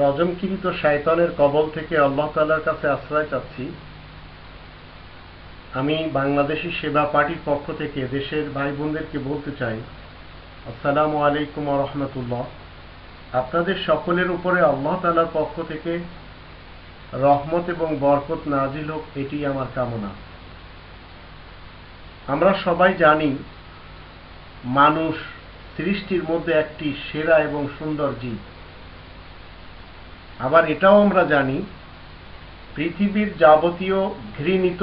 রজমকৃত শায়তানের কবল থেকে আল্লাহ তালার কাছে আশ্রয় চাচ্ছি। আমি বাংলাদেশি সেবা পার্টির পক্ষ থেকে দেশের ভাই বোনদেরকে বলতে চাই, আসসালামু আলাইকুম রহমতুল্লাহ। আপনাদের সকলের উপরে আল্লাহ তালার পক্ষ থেকে রহমত এবং বরকত নাজিল হোক, এটি আমার কামনা। আমরা সবাই জানি, মানুষ সৃষ্টির মধ্যে একটি সেরা এবং সুন্দর জীব। আবার এটাও আমরা জানি, পৃথিবীর যাবতীয় ঘৃণিত,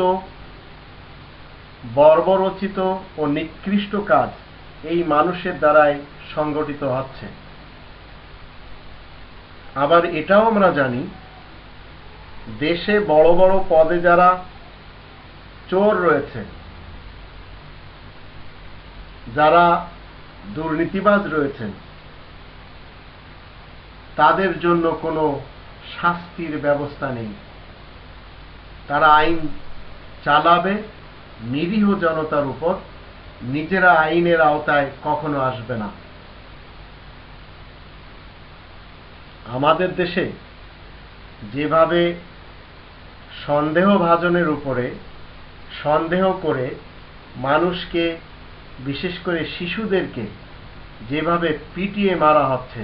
বর্বরচিত ও নিকৃষ্ট কাজ এই মানুষের দ্বারাই সংগঠিত হচ্ছে। আবার এটাও আমরা জানি, দেশে বড় বড় পদে যারা চোর রয়েছে, যারা দুর্নীতিবাজ রয়েছেন তাদের জন্য কোনো শাস্তির ব্যবস্থা নেই। তারা আইন চালাবে, নিরীহ জনতার উপর নিজেরা আইনের আওতায় কখনো আসবে না। আমাদের দেশে যেভাবে সন্দেহভাজনের উপরে সন্দেহ করে মানুষকে, বিশেষ করে শিশুদেরকে, যেভাবে পিটিয়ে মারা হচ্ছে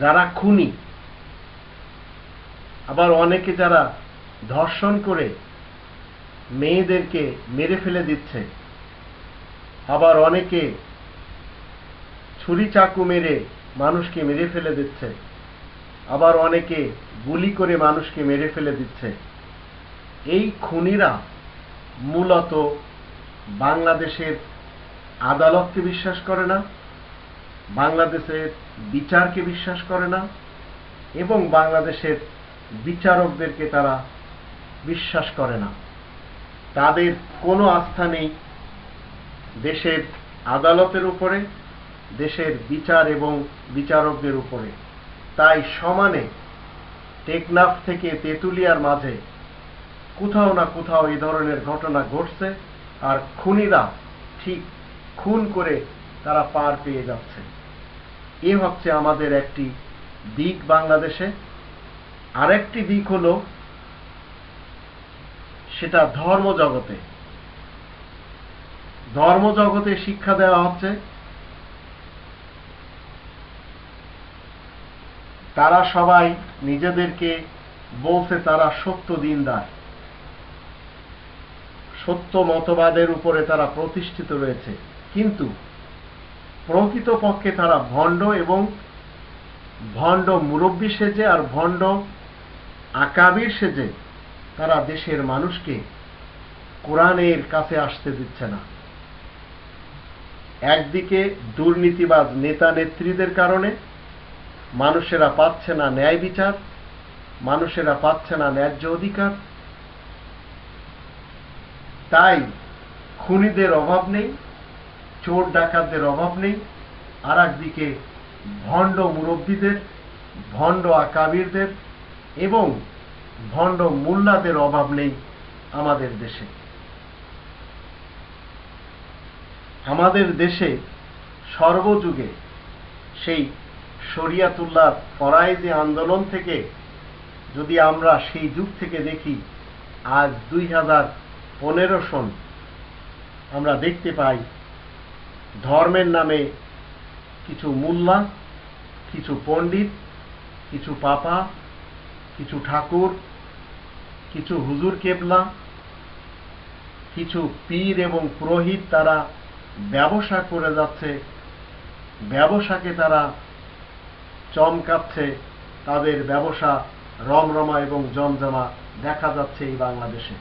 যারা খুনি, আবার অনেকে যারা ধর্ষণ করে মেয়েদেরকে মেরে ফেলে দিচ্ছে, আবার অনেকে ছুরি চাকু মেরে মানুষকে মেরে ফেলে দিচ্ছে, আবার অনেকে গুলি করে মানুষকে মেরে ফেলে দিচ্ছে। এই খুনিরা মূলত বাংলাদেশের আদালতকে বিশ্বাস করে না বাংলাদেশের বিচারকে বিশ্বাস করে না এবং বাংলাদেশের বিচারকদেরকে তারা বিশ্বাস করে না। তাদের কোনো আস্থা নেই দেশের আদালতের উপরে, দেশের বিচার এবং বিচারকদের উপরে। তাই সমানে টেকনাফ থেকে তেঁতুলিয়ার মাঝে কোথাও না কোথাও এই ধরনের ঘটনা ঘটছে আর খুনিরা ঠিক খুন করে তারা পার পেয়ে যাচ্ছে। এ হচ্ছে আমাদের একটি দিক বাংলাদেশে। আরেকটি দিক হলো সেটা ধর্ম জগতে। ধর্ম জগতে শিক্ষা দেওয়া হচ্ছে। তারা সবাই নিজেদেরকে বলছে তারা সত্য দিনদার। সত্য মতবাদের উপরে তারা প্রতিষ্ঠিত রয়েছে। কিন্তু প্রকৃতপক্ষে তারা ভণ্ড এবং ভণ্ড মুরব্বী সেজে আর ভণ্ড আকাবির সেজে তারা দেশের মানুষকে কোরআনের কাছে আসতে দিচ্ছে না। একদিকে দুর্নীতিবাজ নেতা নেত্রীদের কারণে মানুষেরা পাচ্ছে না ন্যায় বিচার, মানুষেরা পাচ্ছে না ন্যায্য অধিকার। তাই খুনিদের অভাব নেই চোর ডাকাতদের অভাব নেই। আর একদিকে ভণ্ড মুরব্বীদের, ভণ্ড আকাবিরদের এবং ভণ্ড মোল্লাদের অভাব নেই আমাদের দেশে। আমাদের দেশে সর্বযুগে সেই শরিয়াতুল্লাহ ফরাইজি আন্দোলন থেকে যদি আমরা সেই যুগ থেকে দেখি, আজ দুই হাজার পনেরো সন আমরা দেখতে পাই ধর্মের নামে কিছু মোল্লা, কিছু পণ্ডিত, কিছু পাপা, কিছু ঠাকুর, কিছু হুজুর কেবলা, কিছু পীর এবং পুরোহিত তারা ব্যবসা করে যাচ্ছে, ব্যবসাকে তারা চমকাচ্ছে, তাদের ব্যবসা রমরমা এবং জমজমা দেখা যাচ্ছে এই বাংলাদেশে।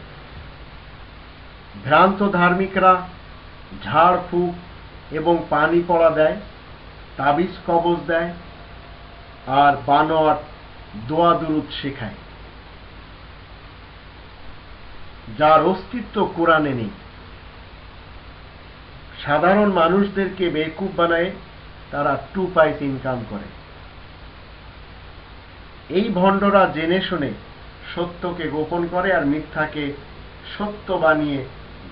ভ্রান্ত ধার্মিকরা, ঝাড়ফুঁক পানি পড়া দেয়, তাবিজ কবজ দেয়, আর বানর দোয়া দুরুদ শেখায়। যার অস্তিত্ব কোরআনে নেই। সাধারণ মানুষদেরকে বেকুব বানায় তারা টু পাইস ইনকাম করে। এই ভণ্ডরা জেনে শুনে সত্যকে গোপন করে আর মিথ্যাকে সত্য বানিয়ে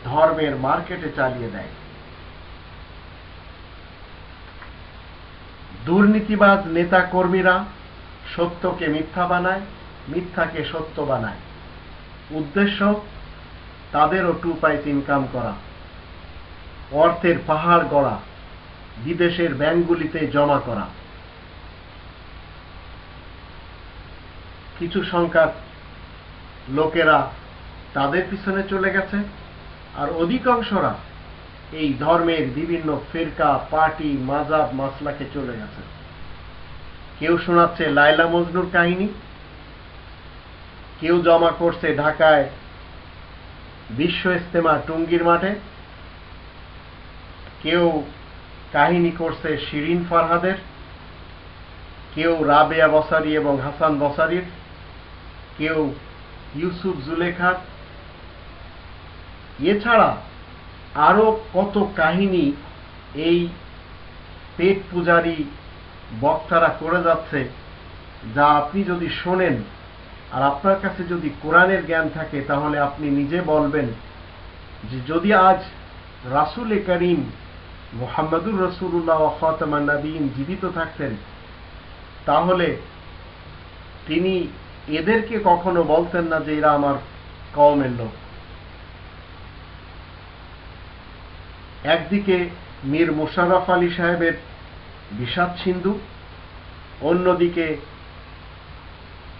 ধর্মের মার্কেটে চালিয়ে দেয়। দুর্নীতিবাজ নেতা কর্মীরা সত্যকে মিথ্যা বানায়, মিথ্যাকে সত্য বানায়। উদ্দেশ্য, তাদেরও টু পাইস ইনকাম করা। অর্থের পাহাড় গড়া, বিদেশের ব্যাংকগুলিতে জমা করা। কিছু সংখ্যক লোকেরা তাদের পিছনে চলে গেছে, আর অধিকাংশরা এই ধর্মের বিভিন্ন ফিরকা, পার্টি মাজাব মাসলাকে চলে গেছে। কেউ শোনাচ্ছে লাইলা মজনুর কাহিনী, কেউ জমা করছে ঢাকায় বিশ্ব ইস্তেমা টুঙ্গির মাঠে, কেউ কাহিনী করছে শিরিন ফারহাদের, কেউ রাবেয়া বসারি এবং হাসান বসারির, কেউ ইউসুফ জুলেখার। এছাড়া আরও কত কাহিনী এই পেট পূজারি বক্তারা করে যাচ্ছে, যা আপনি যদি শোনেন আর আপনার কাছে যদি কোরআনের জ্ঞান থাকে, তাহলে আপনি নিজে বলবেন যে যদি আজ রাসুল করিম মোহাম্মদুর রসুল্লাহ খতমান নবীন জীবিত থাকতেন, তাহলে তিনি এদেরকে কখনো বলতেন না যে এরা আমার কওমের লোক। একদিকে মীর মোশাররফ আলী সাহেবের বিষাদ সিন্ধু, অন্যদিকে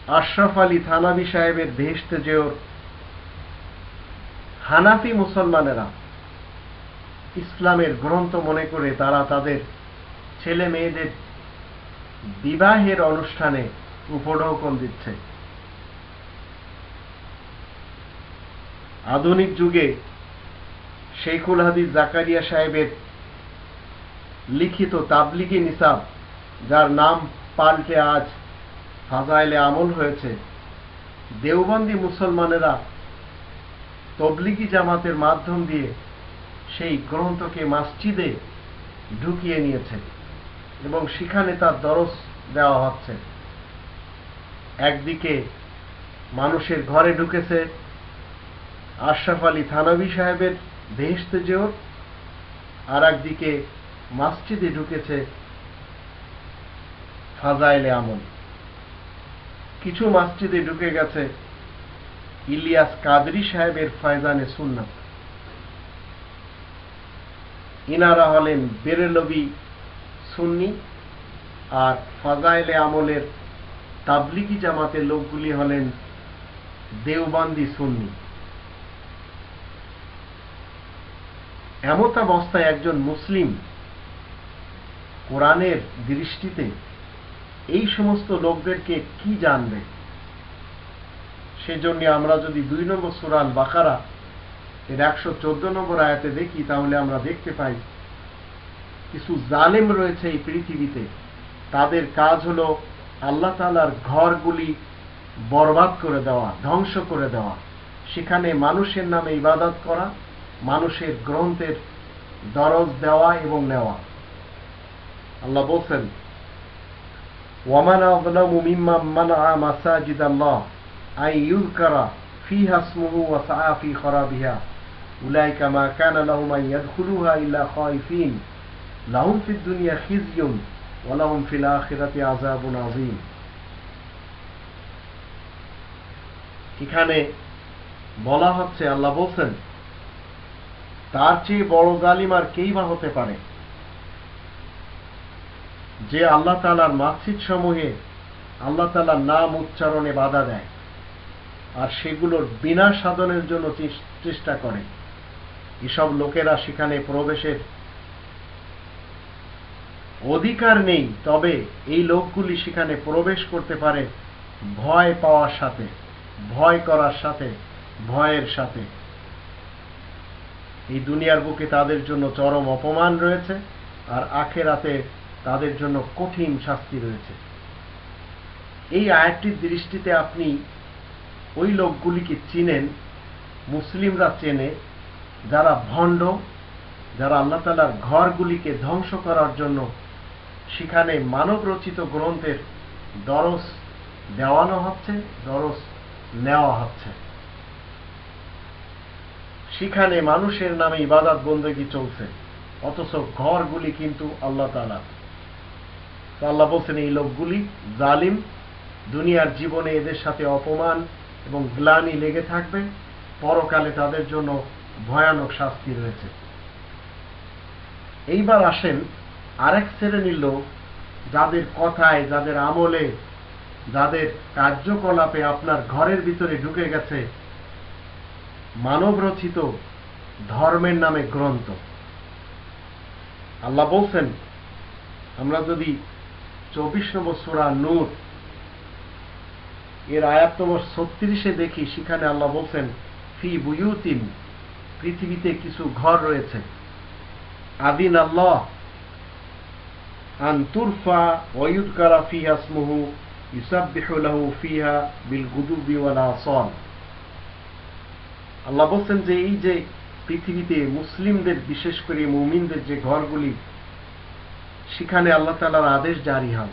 আশরাফ আলী থানাবি সাহেবের দেশতে যেওর হানাফি মুসলমানেরা ইসলামের গ্রন্থ মনে করে তারা তাদের ছেলে মেয়েদের বিবাহের অনুষ্ঠানে উপঢৌকন দিচ্ছে। আধুনিক যুগে শেখুল হাদিস জাকারিয়া সাহেবের লিখিত তাবলিগি নিসাব, যার নাম পাল্টে আজ ফাজাইলে আমল হয়েছে। দেওবন্দি মুসলমানেরা তবলিগি জামাতের মাধ্যম দিয়ে সেই গ্রন্থকে মসজিদে ঢুকিয়ে নিয়েছে এবং সেখানে তার দরস দেওয়া হচ্ছে। একদিকে মানুষের ঘরে ঢুকেছে আশরাফ আলী থানবী সাহেবের বেহেস্তে জোর আর একদিকে মসজিদে ঢুকেছে ফাজাইলে আমল। কিছু মসজিদে ঢুকে গেছে ইলিয়াস কাদরি সাহেবের ফয়জানে সুন্নাত। ইনারা হলেন বেরেলবি সুন্নি আর ফাজাইলে আমলের তাবলিগি জামাতের লোকগুলি হলেন দেওবান্দি সুন্নি। এমত অবস্থায় একজন মুসলিম কোরআনের দৃষ্টিতে এই সমস্ত লোকদেরকে কি জানবে? সেজন্য আমরা যদি দুই নম্বর সুরাল বাকারা এর একশো চোদ্দ নম্বর আয়াতে দেখি, তাহলে আমরা দেখতে পাই কিছু জালেম রয়েছে এই পৃথিবীতে। তাদের কাজ হলো আল্লাহ তালার ঘরগুলি বরবাদ করে দেওয়া, ধ্বংস করে দেওয়া। সেখানে মানুষের নামে ইবাদত করা মানুষের গ্রন্থের দরজ দেওয়া এবং নেওয়া। আল্লাহ বলছেন, ওয়ামান মাসাজিদ আল্লাহ আই ওয়া উলাইকা মা কানা লাহুম ইয়াদখুলুহা ইল্লা খাইফিন। লাহুম ফিদ দুনিয়া ওয়া লাহুম ফিল আখিরাতি আযাবুন আযীম। এখানে বলা হচ্ছে, আল্লাহ বলছেন তার চেয়ে বড় জালিম আর কেই বা হতে পারে? যে আল্লাহ তালার মাসিদ সমূহে আল্লাহ তালার নাম উচ্চারণে বাধা দেয় আর সেগুলোর বিনা সাধনের জন্য চেষ্টা করে। এসব লোকেরা সেখানে প্রবেশের অধিকার নেই, তবে এই লোকগুলি সেখানে প্রবেশ করতে পারে ভয় পাওয়ার সাথে, ভয় করার সাথে, ভয়ের সাথে। এই দুনিয়ার বুকে তাদের জন্য চরম অপমান রয়েছে, আর আখেরাতে তাদের জন্য কঠিন শাস্তি রয়েছে। এই আয়াতটির দৃষ্টিতে আপনি ওই লোকগুলিকে চিনেন, মুসলিমরা চেনে, যারা ভণ্ড, যারা আল্লাহ তালার ঘরগুলিকে ধ্বংস করার জন্য সেখানে মানব রচিত গ্রন্থের দরস দেওয়ানো হচ্ছে, দরস নেওয়া হচ্ছে। সেখানে মানুষের নামে ইবাদত বন্দেগি চলছে। অথচ ঘরগুলি কিন্তু আল্লাহ তালা আল্লাহ বলছেন, এই লোকগুলি জালিম, দুনিয়ার জীবনে এদের সাথে অপমান এবং গ্লানি লেগে থাকবে। পরকালে তাদের জন্য ভয়ানক শাস্তি রয়েছে। এইবার আসেন আরেক শ্রেণির লোক, যাদের কথায়, যাদের আমলে, যাদের কার্যকলাপে আপনার ঘরের ভিতরে ঢুকে গেছে মানবরচিত ধর্মের নামে গ্রন্থ। আল্লাহ বলছেন, আমরা যদি চব্বিশ নম্বর সুরা নূর এর আয়াত নম্বর ছত্রিশে দেখি, সেখানে আল্লাহ বলছেন, ফি বুয়ুতিন, পৃথিবীতে কিছু ঘর রয়েছে। আদিন আল্লাহ আন তুরফা ওয়ুদকারা ফিহা স্মুহু লাহু ফিহা বিল গুদুবি ওয়াল আসল আল্লাহ বলছেন যে এই যে পৃথিবীতে মুসলিমদের, বিশেষ করে মুমিনদের যে ঘরগুলি, সেখানে আল্লাহ তালার আদেশ জারি হয়।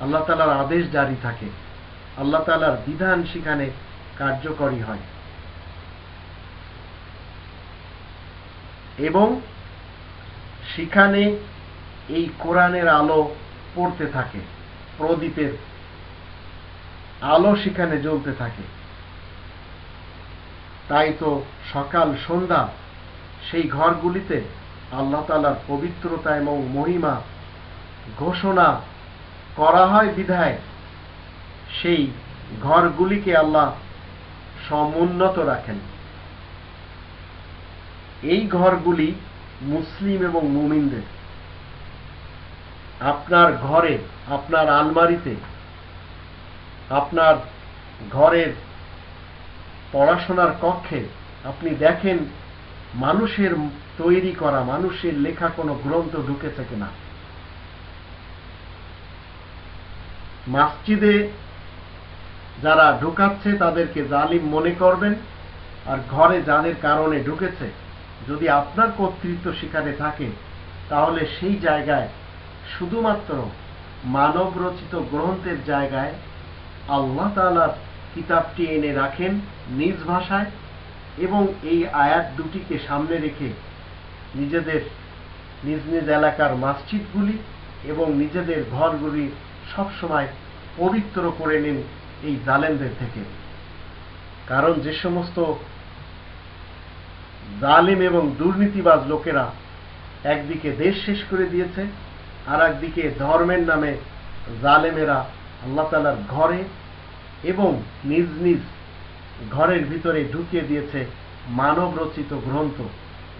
আল্লাহ তালার আদেশ জারি থাকে। আল্লাহ তালার বিধান সেখানে কার্যকরী হয়। এবং সেখানে এই কোরআনের আলো পড়তে থাকে, প্রদীপের আলো সেখানে জ্বলতে থাকে। তাই তো সকাল, সন্ধ্যা, সেই ঘরগুলিতে আল্লাহ তালার পবিত্রতা এবং মহিমা ঘোষণা করা হয় বিধায়। সেই ঘরগুলিকে আল্লাহ সমুন্নত রাখেন। এই ঘরগুলি মুসলিম এবং মুমিনদের। আপনার ঘরে, আপনার আলমারিতে, আপনার ঘরের পড়াশোনার কক্ষে আপনি দেখেন মানুষের তৈরি করা, মানুষের লেখা কোনো গ্রন্থ ঢুকেছে কিনা। মাসজিদে যারা ঢুকাচ্ছে তাদেরকে জালিম মনে করবেন আর ঘরে যাদের কারণে ঢুকেছে। যদি আপনার কর্তৃত্ব সেখানে থাকে, তাহলে সেই জায়গায় শুধুমাত্র মানব রচিত গ্রন্থের জায়গায় আল্লাহ তালার কিতাবটি এনে রাখেন নিজ ভাষায় এবং এই আয়াত দুটিকে সামনে রেখে নিজেদের নিজ নিজ এলাকার মসজিদগুলি এবং নিজেদের ঘরগুলি সবসময় পবিত্র করে নিন এই জালেমদের থেকে। কারণ যে সমস্ত জালেম এবং দুর্নীতিবাজ লোকেরা একদিকে দেশ শেষ করে দিয়েছে আর একদিকে ধর্মের নামে জালেমেরা আল্লাহ তালার ঘরে এবং নিজ নিজ ঘরের ভিতরে ঢুকিয়ে দিয়েছে মানব রচিত গ্রন্থ।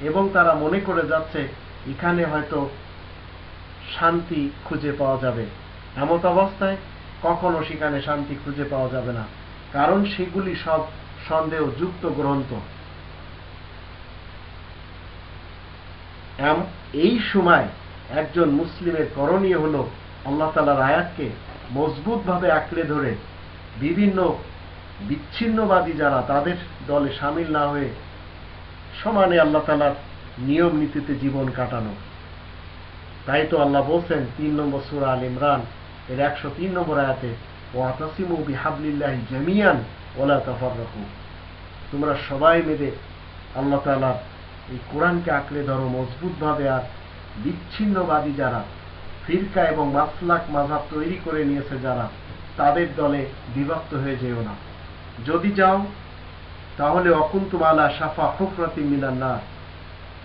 এবং তারা মনে করে যাচ্ছে, এখানে হয়তো শান্তি খুঁজে পাওয়া যাবে। এমত অবস্থায় কখনো সেখানে শান্তি খুঁজে পাওয়া যাবে না। কারণ সেগুলি সব সন্দেহযুক্ত গ্রন্থ। এই সময় একজন মুসলিমের করণীয় হল, আল্লাহ তালার আয়াতকে মজবুতভাবে আঁকড়ে ধরে বিভিন্ন বিচ্ছিন্নবাদী যারা তাদের দলে সামিল না হয়ে সমানে আল্লাহ তালার নিয়ম নীতিতে জীবন কাটানো। তাই তো আল্লাহ বলছেন, তিন নম্বর সুরা আল ইমরান এর একশো তিন নম্বর আয়াতে ও আতাসিমু বিহাবলিল্লাহি জামিয়ান ওলা তাফাররাকু। তোমরা সবাই মিলে আল্লাহ তালা এই কোরআনকে আঁকড়ে ধরো মজবুতভাবে আর বিচ্ছিন্নবাদী যারা, ফিরকা এবং মাসলাক মাঝাব তৈরি করে নিয়েছে যারা তাদের দলে বিভক্ত হয়ে যেও না। যদি যাও, তাহলে অকুন্তুমালা সাফা হুফরাতি মিনান্না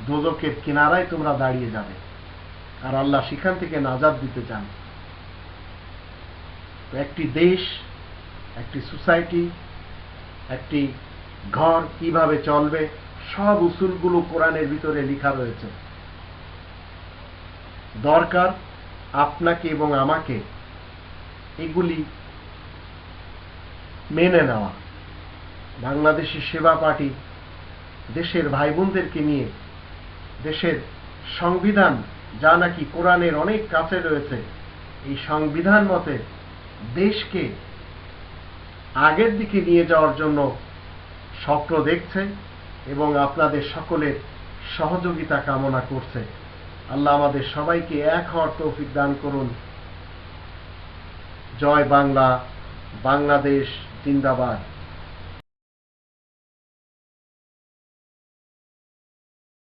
দোজকের কিনারায় তোমরা দাঁড়িয়ে যাবে, আর আল্লাহ সেখান থেকে নাজাদ দিতে চান। একটি দেশ, একটি সোসাইটি, একটি ঘর কীভাবে চলবে, সব উসুলগুলো কোরআনের ভিতরে লেখা রয়েছে। দরকার আপনাকে এবং আমাকে এগুলি মেনে নেওয়া। বাংলাদেশি সেবা পার্টি দেশের ভাই বোনদেরকে নিয়ে দেশের সংবিধান, যা নাকি কোরআনের অনেক কাছে রয়েছে, এই সংবিধান মতে দেশকে আগের দিকে নিয়ে যাওয়ার জন্য স্বপ্ন দেখছে এবং আপনাদের সকলের সহযোগিতা কামনা করছে। আল্লাহ আমাদের সবাইকে এক হওয়ার তৌফিক দান করুন। জয় বাংলা, বাংলাদেশ। जिंदाबाद।